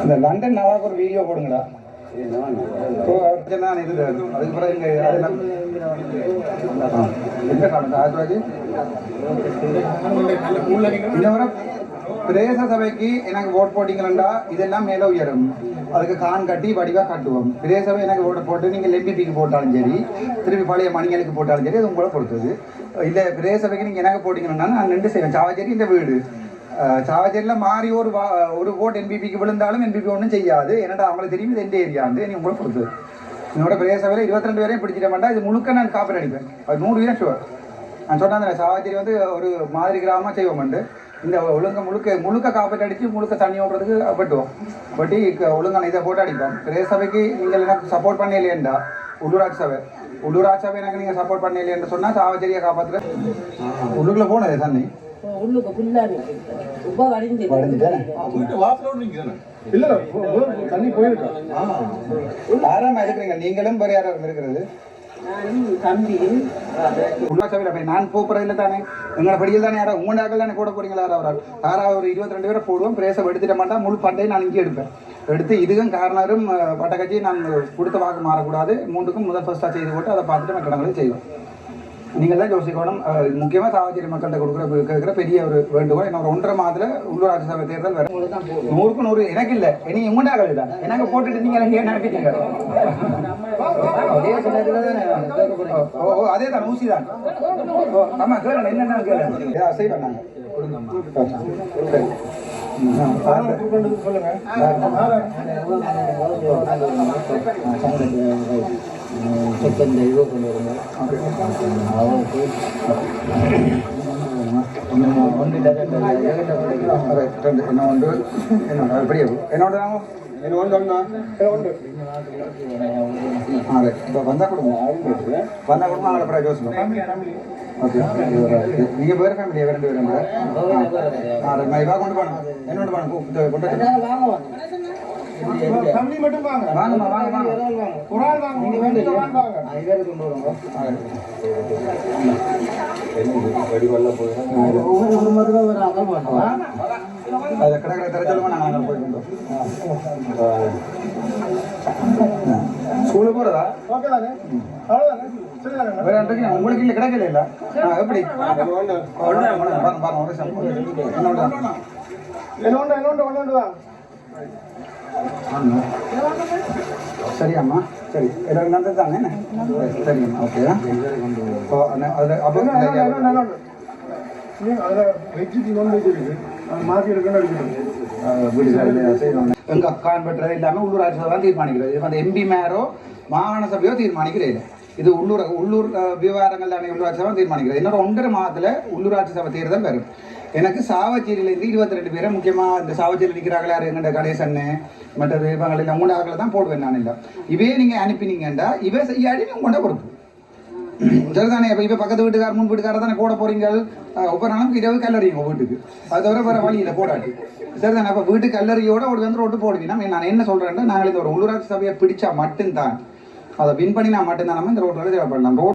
இந்த லண்டன் நவாக்கு ஒரு வீடியோ அடுத்த நான் இது அதுக்கு பிறகு இங்கே ஆயிரத்தி முறை பிரதேச சபைக்கு எனக்கு ஓட் போட்டீங்களா இதெல்லாம் மேலே உயரும். அதுக்கு கான் கட்டி வடிவா கட்டுவோம். பிரதேச சபை எனக்கு ஓட்டு போட்டு நீங்கள் எம்பிபிக்கு போட்டாலும் சரி திருப்பி பழைய மணிகளுக்கு போட்டாலும் சரி அது உங்களை பொறுத்தது. இல்லை பிரதேச சபைக்கு நீங்கள் எனக்கு போட்டீங்கன்னா நான் நின்று செய்வேன். சாவச்சேரி இந்த வீடு. அஹ் மாறி ஒரு வா ஒரு ஓட் என்பிபிக்கு விழுந்தாலும் என்பிபி ஒன்றும் செய்யாது. என்னடா அவங்களுக்கு தெரியும் இது எந்த ஏரியாண்டு நீ உங்களை பொறுத்தது. என்னோட பிரதேச சபையில் இருபத்தி ரெண்டு பேரையும் பிடிச்சிட மாட்டா இது முழுக்க நான் காப்பீடு அடிப்பேன் அது நூறு வீரம் ஷுவர் நான் சொன்னேன் சாவச்சேரி வந்து ஒரு மாதிரி கிராமமாக செய்வோம்ண்டு இந்த ஒழுங்க முழுக்க முழுக்க காப்பீட்டு அடித்து முழுக்க தண்ணி ஓடுறதுக்கு வெட்டுவோம். வெட்டி க- ஒழுங்கான இதை போட்டு அடிப்போம். பிரதேச சபைக்கு நீங்கள் எனக்கு சப்போர்ட் பண்ணலையேண்டா உள்ளூராட்சி சபை. உள்ளூராட்சி சபை எனக்கு நீங்கள் சப்போர்ட் பண்ணலையேன்னு சொன்னால் சாவச்சேரியை காப்பாற்றுற உள்ளுக்குள்ளே போனது தண்ணி. உள்ளுக்கு ஃபுல்லாக ரொம்ப வடிஞ்சு. யாராம இருக்கிறீங்க. நீங்களும் வேறு யாரும் இருக்கிறது. நானும் தம்பியும் உள்ளாட்சவையில் நான் போகிறதில்ல தானே? எங்களை படியில் தானே யாரா? உங்க தானே கூட போறீங்களா யாராவது யாராவது ஒரு இருபத்தி ரெண்டு பேரை போடுவோம் பிரேச எடுத்துட மாட்டா முழு பண்டையும் நான் இங்கே எடுப்பேன். எடுத்து இதுக்கும் காரணரும் பட்டக்கட்சி நான் கொடுத்த வாக்கு மாறக்கூடாது. மூன்றுக்கும் முதல் ஃபர்ஸ்ட்டாக செய்து போட்டு அதை பார்த்துட்டு மற்ற இடங்களையும் செய்வோம். நீங்கள் தான் யோசிக்கணும். முக்கியமாக முக்கியமா சாவச்சேரி மக்கள்கிட்ட கொடுக்குற கேட்குற பெரிய ஒரு வேண்டுகோள். இன்னொரு ஒன்றரை மாதத்தில் உள்ளூராட்சி சபை தேர்தல் வர நூறுக்கு நூறு எனக்கு இல்லை. இனி கழிவு தான் எனக்கு போட்டுட்டு நீங்கள் என்ன நினைக்கிறீங்க ஓ ஓ அதே தான் ஊசி தான் ஆமாம் கேளுங்க என்னென்ன கேளுங்க. ஏதாவது செய்வேன் நாங்கள் ம், ஆ, பார்த்து. செகண்ட் இது கொண்டு வரும்போது அவருக்கு ஒன்று Right, ரெண்டு. என்ன ஒன்று என்ன ஒன்று அப்படியே என்னோட நாம என்ன ஒன்று ஒன்றா ஆ ரைட் இப்போ வந்தால் கொடுங்க வந்தால் கொடுங்க அவங்கள அப்புறம் யோசிப்போம் ஓகே நீங்கள் வேறு ஃபேமிலியா ரெண்டு பேரும் நான் கொண்டு கொண்டு வந்து- வாங்கம்மா வாங்க வாங்க. இவரு கொண்டு. ஒரு மாதிரி தான் ஒரு அகல் பண்ணுவோம் அதை கிடக்கிற தெரிஞ்சவங்க நாங்கள் போய் கொண்டு வரோம். ஸ்கூலுக்கு போகிறதா வேற அன்றைக்கு நான் உங்களுக்கு இல்லை கிடைக்கல இல்ல? ஆ, எப்படி? பாருங்க பாருங்க பாருங்க ஒரு நிமிஷம். என்னோட ஆமா. சரியாம்மா என்ன? சரிங்கம்மா ஓகே இப்போ அண்ணா, அது அப்போ எங்க அக்கான் பெற்றது எல்லாமே உள்ளூராட்சி சபை தான் தீர்மானிக்கிறது வந்து எம்பி மேரோ மாகாண சபையோ தீர்மானிக்கிறது இல்லை. இது உள்ளூர் உள்ளூர் விவகாரங்கள் தானே உள்ளூராட்சி சபை தீர்மானிக்கிறது. இன்னொரு ஒன்றரை மாதத்தில் உள்ளூராட்சி சபை தேர்தல் வரும். எனக்கு சாவச்சேரியிலேருந்து இருபத்தி ரெண்டு பேரை முக்கியமாக இந்த சாவச்சேரி நிற்கிறாங்களே யார் எங்கள்ட கணேசன்னு மற்றது இவங்களில் மூணு ஆக்களை தான் போடுவேன் நான் இல்லை. இவே நீங்கள் அனுப்பினீங்கண்டா இவே செய்யாடி நீங்கள் கொண்ட பொறுப்பு சரிதானே? இப்போ இப்போ பக்கத்து வீட்டுக்கார முன் வீட்டுக்கார தானே கூட போறீங்க ஒவ்வொரு நாளும் இரவு உங்கள் வீட்டுக்கு. அது தவிர வேற வழியில் போடாட்டி. சரிதானே? அப்போ வீட்டு கல்லறியோட ஒரு வந்து ரோட்டு போடுவீங்கன்னா நான் என்ன சொல்கிறேன்னா நாங்கள் இந்த ஒரு உள்ளூராட்சி சபையை பிடிச்சா மட்டும்தான் அதை வின் பண்ணினா மட்டும்தான் நம்ம இந்த ரோட்ல தேவைப்படலாம். ரோட்